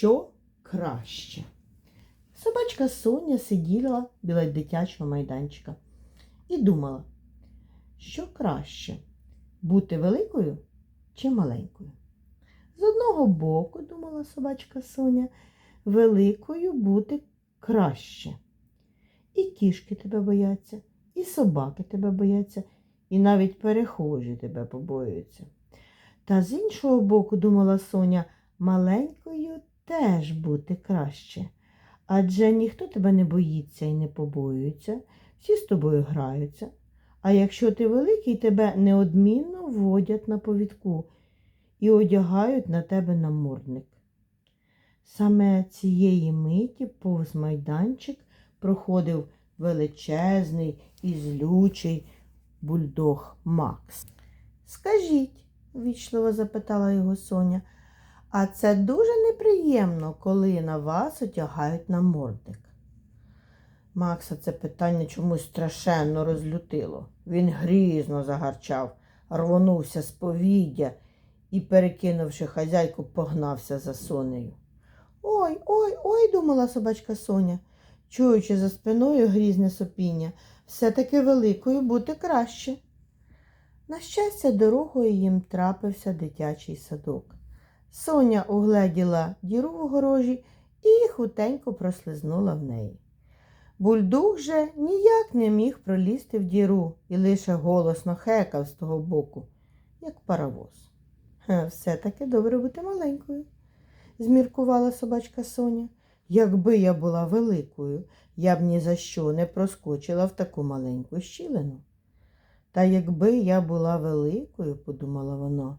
що краще. Собачка Соня сиділа біля дитячого майданчика і думала, що краще бути великою чи маленькою. З одного боку, думала собачка Соня, великою бути краще. І кішки тебе бояться, і собаки тебе бояться, і навіть перехожі тебе побоюються. Та з іншого боку, думала Соня, маленькою теж бути краще. Адже ніхто тебе не боїться і не побоюється, всі з тобою граються. А якщо ти великий, тебе неодмінно водять на повідку і одягають на тебе намордник. Саме цієї миті повз майданчик проходив величезний і злючий бульдог Макс. Скажіть, вічливо запитала його Соня, а це дуже неприємно, коли на вас одягають намордник. Макса це питання чомусь страшенно розлютило. Він грізно загарчав, рвонувся з повіддя і, перекинувши хазяйку, погнався за сонею. Ой, ой, ой, думала собачка Соня, чуючи за спиною грізне сопіння, все-таки великою бути краще. На щастя, дорогою їм трапився дитячий садок. Соня угледіла діру в огорожі і хутенько прослизнула в неї. Бульдог же ніяк не міг пролізти в діру і лише голосно хекав з того боку, як паровоз. Все-таки добре бути маленькою, зміркувала собачка Соня. Якби я була великою, я б ні за що не проскочила в таку маленьку щілину. Та якби я була великою, подумала вона,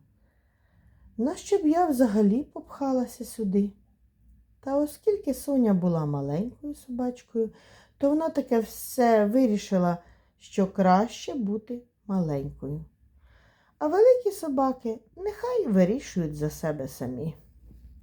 нащо б я взагалі попхалася сюди? Та оскільки Соня була маленькою собачкою, то вона таке все вирішила, що краще бути маленькою. А великі собаки нехай вирішують за себе самі.